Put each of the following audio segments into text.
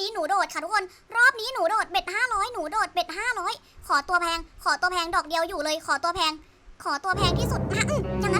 นี้หนูโดดค่ะทุกคน รอบนี้หนูโดดเบ็ดห้าร้อยหนูโดดเบ็ดห้าร้อยขอตัวแพง ขอตัวแพงดอกเดียวอยู่เลย ขอตัวแพง ขอตัวแพงที่สุดนะอย่างนั้น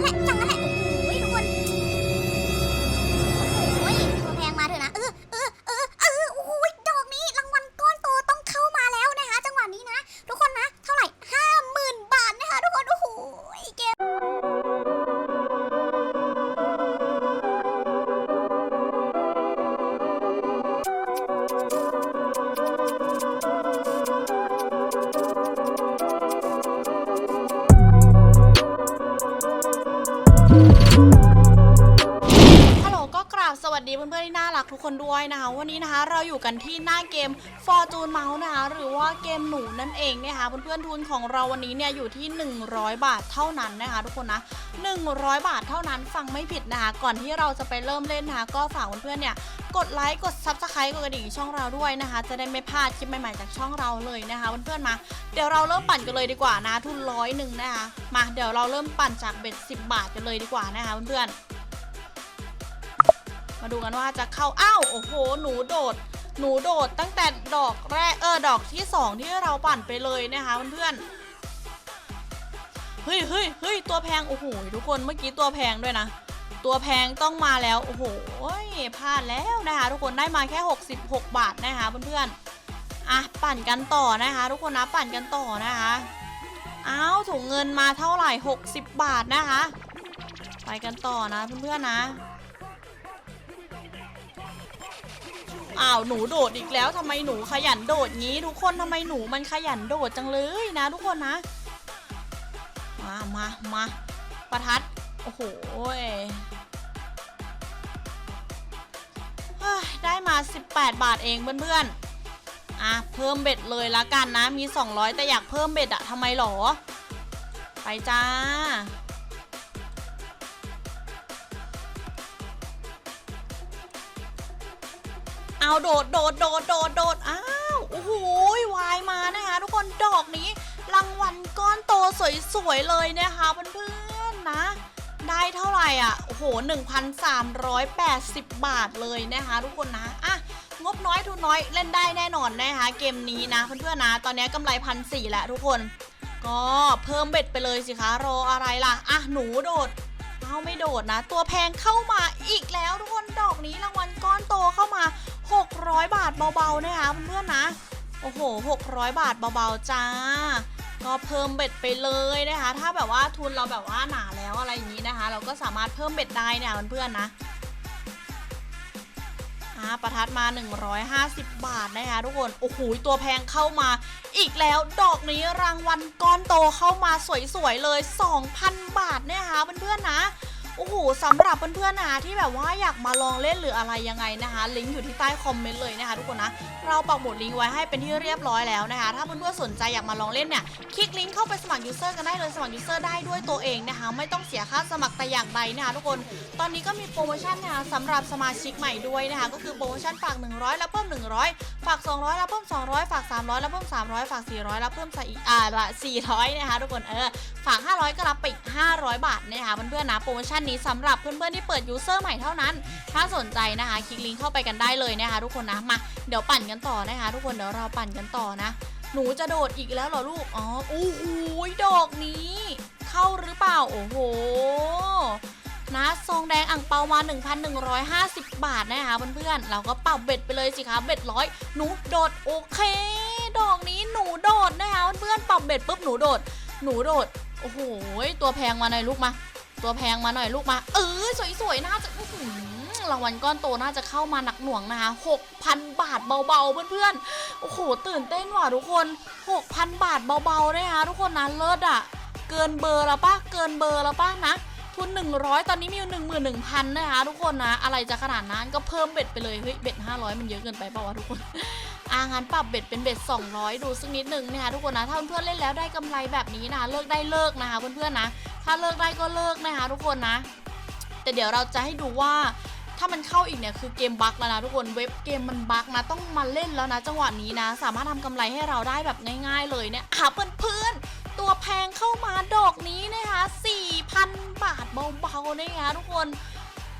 สดีเพื่อนๆที่น่ารักทุกคนด้วยนะคะ วันนี้นะคะเราอยู่กันที่หน้าเกม Fortune Mouse นะคะหรือว่าเกมหนูนั่นเองนะคะเพื่อนๆทุนของเราวันนี้เนี่ยอยู่ที่ 100 บาทเท่านั้นนะคะ ทุกคนนะ100 บาทเท่านั้นฟังไม่ผิดนะคะก่อนที่เราจะไปเริ่มเล่นนะคะก็ฝากเพื่อนๆเนี่ยกดไลค์กด Subscribe กดกระดิ่งช่องเราด้วยนะคะ จะได้ไม่พลาดคลิปใหม่ๆจากช่องเราเลยนะคะเพื่อนๆมาเดี๋ยวเราเริ่มปั่นกันเลยดีกว่านะทุนร้อยหนึ่งนะคะมาเดี๋ยวเราเริ่มปั่นจากเบ็ด10 บาทกันเลยดีกว่านะคะเพื่อนๆ มาดูกันว่าจะเข้าอ้าวโอ้โห หนูโดด หนูโดดตั้งแต่ดอกแรกเออดอกที่สองที่เราปั่นไปเลยนะคะเพื่อนๆเฮ้ยเฮ้ยเฮ้ยตัวแพงโอ้โหทุกคนเมื่อกี้ตัวแพงด้วยนะ ตัวแพงต้องมาแล้วโอ้โหพลาดแล้วนะคะทุกคนได้มาแค่ 66 บาทนะคะเพื่อนๆอะปั่นกันต่อนะคะ ทุกคนนะปั่นกันต่อนะคะอ้าวถุงเงินมาเท่าไหร่ 60 บาทนะคะ ไปกันต่อนะเพื่อนๆนะ อ้าวหนูโดดอีกแล้วทำไมหนูขยันโดดงี้ ทุกคนทำไมหนูมันขยันโดดจังเลยนะ ทุกคนนะ มามามาประทัดโอ้โหได้มา 18 บาทเองเพื่อนๆ อะ เพิ่มเบ็ดเลยละกันนะ มี 200 แต่อยากเพิ่มเบ็ดอะทำไมหรอ ไปจ้า เอาโดดโดดโดดโดดโดดอ้าวโอ้โหวายมานะคะทุกคนดอกนี้รางวัลก้อนโตสวยๆเลยนะคะเพื่อนๆนะ ได้เท่าไหร่อะโอ้โห 1,380 บาทเลยนะคะทุกคนนะอะงบน้อยทุนน้อยเล่นได้แน่นอนนะคะเกมนี้นะเพื่อนๆนะตอนนี้กำไรพันสี่แล้วทุกคน ก็เพิ่มเบ็ดไปเลยสิคะรออะไรล่ะอะหนูโดดเอาไม่โดดนะ ตัวแพงเข้ามาอีกแล้วทุกคนดอกนี้รางวัลก้อนโตเข้ามา 600 บาทเบาๆนะคะเพื่อนๆนะ โอ้โห 600 บาทเบาๆจ้า ก็เพิ่มเบ็ดไปเลยนะคะ ถ้าแบบว่าทุนเราแบบว่าหนาแล้วอะไรอย่างนี้นะคะ เราก็สามารถเพิ่มเบ็ดได้เนี่ยเพื่อนๆนะอ่าประทัดมา 150 บาทนะคะทุกคน โอ้โห ตัวแพงเข้ามา อีกแล้วดอกนี้รางวัลก้อนโตเข้ามาสวยๆเลย 2,000 บาทเนี่ยค่ะเพื่อนๆนะ โอ้โหสำหรับเพื่อนๆนะที่แบบว่าอยากมาลองเล่นหรืออะไรยังไงนะคะ ลิงก์อยู่ที่ใต้คอมเมนต์เลยนะคะทุกคนนะ เราปักหมุดลิงก์ไว้ให้เป็นที่เรียบร้อยแล้วนะคะ ถ้าเพื่อนๆสนใจอยากมาลองเล่นเนี่ย คลิกลิงก์เข้าไปสมัครยูเซอร์กันได้เลย สมัครยูเซอร์ได้ด้วยตัวเองนะคะ ไม่ต้องเสียค่าสมัครแต่อย่างใดนะคะทุกคน ตอนนี้ก็มีโปรโมชั่นนะคะสำหรับสมาชิกใหม่ด้วยนะคะ ก็คือโปรโมชั่นฝาก 100 แล้วเพิ่ม 100 ฝาก 200 แล้วเพิ่ม 200 ฝาก 300 แล้วเพิ่ม 300 ฝาก 400 แล้วเพิ่มใส่อ่าละ400 นะคะทุกคน เออ ฝาก 500 ก็รับไปอีก500 บาทนะคะเพื่อนๆนะ โปรโมชั่นนี้สำหรับเพื่อนๆที่เปิดยูเซอร์ใหม่เท่านั้น ถ้าสนใจนะคะคลิกลิงก์เข้าไปกันได้เลยนะคะทุกคนนะมาเดี๋ยวปั่นกันต่อนะคะ ทุกคนเดี๋ยวเราปั่นกันต่อนะ หนูจะโดดอีกแล้วเหรอลูกอ๋อโอ้โหดอกนี้ เข้าหรือเปล่าโอ้โหนะซองแดงอ่างเปามา 1,150 บาทนะคะเพื่อนๆเราก็เปรับเบ็ดไปเลยสิคะเบ็ดร้อยหนูโดดโอเค ดอกนี้หนูโดดนะคะเพื่อนๆเปรับเบ็ดปุ๊บหนูโดด หนูโดด โอ้โหตัวแพงมาหน่อยลูกมา ตัวแพงมาหน่อยลูกมา เออสวยๆน่าจะอื้รางวัลก้อนโตน่าจะเข้ามาหนักหน่วงนะคะ6,000 บาทเบาๆเพื่อนๆ โอ้โห ตื่นเต้นว่ะทุกคน 6,000 บาทเบาๆนะคะทุกคนนะเลิศอะ เกินเบอร์แล้วปะเกินเบอร์แล้วปะนะ ทุน 100 ตอนนี้มีอยู่11,000นะคะทุกคนนะ อะไรจะขนาดนั้นก็เพิ่มเบ็ดไปเลย เฮ้ย เบ็ด 500 มันเยอะเกินไปเปล่าวะทุกคนอางั้นปรับเบ็ดเป็นเบ็ด 200 ดูสักนิดหนึ่งนะคะทุกคนนะ ถ้าเพื่อนๆเล่นแล้วได้กำไรแบบนี้นะเลิกได้เลิกนะคะเพื่อนๆนะ ถ้าเลิกได้ก็เลิกนะคะทุกคนนะ แต่เดี๋ยวเราจะให้ดูว่าถ้ามันเข้าอีกเนี่ยคือเกมบั๊กแล้วนะทุกคนเว็บเกมมันบั๊กนะต้องมาเล่นแล้วนะ จังหวะนี้นะ สามารถทำกำไรให้เราได้แบบง่าย ๆ เลยเนี่ยอะเพื่อนๆตัวแพงเข้ามาดอกนี้นะคะ4,000 บาทเบาๆนะคะทุกคน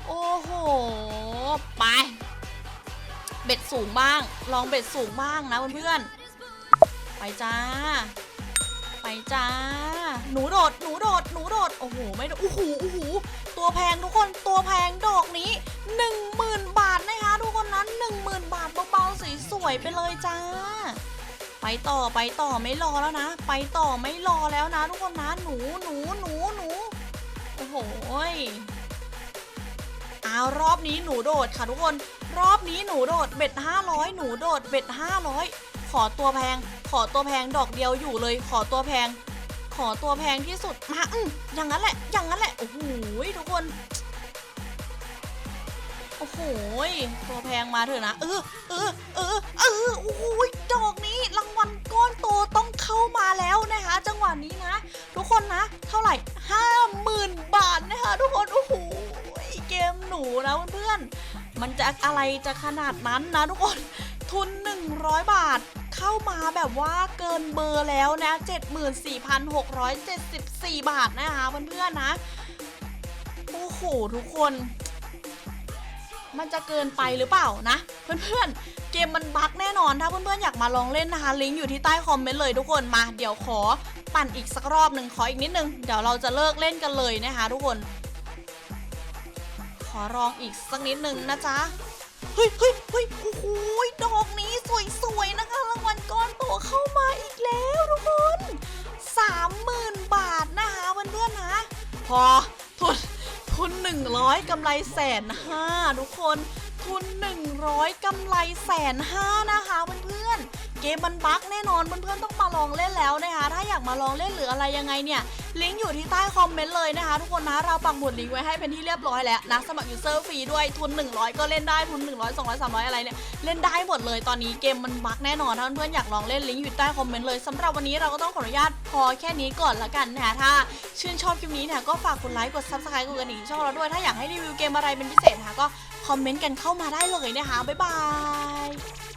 โอ้โหไปเบ็ดสูงบ้าง ลองเบ็ดสูงบ้างนะเพื่อนๆไปจ้า ไปจ้า หนูโดด หนูโดด หนูโดด โอ้โห ไม่โดดโอ้โหโอ้โห ตัวแพงทุกคน ตัวแพงดอกนี้ 10,000 บาทนะคะ ทุกคนนั้น 10,000 บาทเบาๆสวยๆไปเลยจ้า ไปต่อ ไปต่อ ไม่รอแล้วนะ ไปต่อ ไม่รอแล้วนะ ทุกคนนะ หนู หนู หนู หนู โอ้โหเอารอบนี้หนูโดดค่ะทุกคน รอบนี้หนูโดด เบ็ด500 หนูโดด เบ็ด500 ขอตัวแพง ขอตัวแพงดอกเดียวอยู่เลย ขอตัวแพง ขอตัวแพงที่สุดมาอืมอย่างนั้นแหละ อย่างนั้นแหละ โอ้โหทุกคน โอ้โหตัวแพงมาเถอะนะ เออเออเออเออโอ้โหดอกนี้รางวัลก้อนโตต้องเข้ามาแล้วนะคะ จังหวะนี้นะ ทุกคนนะ เท่าไหร่ห้าหมื่นบาทนะคะ ทุกคน โอ้โหเกมหนูนะเพื่อนมันจะอะไรจะขนาดนั้นนะทุกคนทุน 100 บาท เข้ามาแบบว่าเกินเบอร์แล้วนะ 74,674 บาทนะคะเพื่อนๆนะ โอ้โห ทุกคน มันจะเกินไปหรือเปล่านะ เพื่อนๆ เกมมันบั๊กแน่นอนถ้าเพื่อนๆ อยากมาลองเล่นนะคะ ลิงก์อยู่ที่ใต้คอมเมนต์เลยทุกคนมาเดี๋ยวขอปั่นอีกสักรอบหนึ่งขออีกนิดนึง เดี๋ยวเราจะเลิกเล่นกันเลยนะคะ ทุกคน ขอลองอีกสักนิดนึงนะจ๊ะเฮ้ยเฮ้ยเฮ้ยโอ้โหดอกนี้สวยๆนะคะ เข้ามาอีกแล้วทุกคนสามหมื่นบาทนะคะเพื่อนๆนะ พอทุนทุน100กำไรแสนห้าทุกคน ทุน100กำไรแสนห้านะคะเพื่อนๆ เกมมันบั๊กแน่นอนเพื่อนๆต้องมาลองเล่นแล้วนะคะ ถ้าอยากมาลองเล่นหรืออะไรยังไงเนี่ยลิงก์อยู่ที่ใต้คอมเมนต์เลยนะคะ ทุกคนนะเราปักหมุดลิงก์ไว้ให้เป็นที่เรียบร้อยแล้วนะสมัครยูเซอร์ฟรีด้วยทุน 100 ก็เล่นได้ทุน 100 200 300 อะไรเนี่ยเล่นได้หมดเลยตอนนี้เกมมันบั๊กแน่นอนถ้าเพื่อนๆอยากลองเล่นลิงก์อยู่ใต้คอมเมนต์เลยสำหรับวันนี้เราก็ต้องขออนุญาตพอแค่นี้ก่อนละกันนะคะถ้าชื่นชอบคลิปนี้เนี่ยก็ฝากกดไลค์กด subscribe กดกระดิ่งช่องเราด้วยถ้าอยากให้รีวิวเกมอะไรเป็นพิเศษนะคะก็คอมเมนต์กันเข้ามาได้เลยนะคะบ๊ายบาย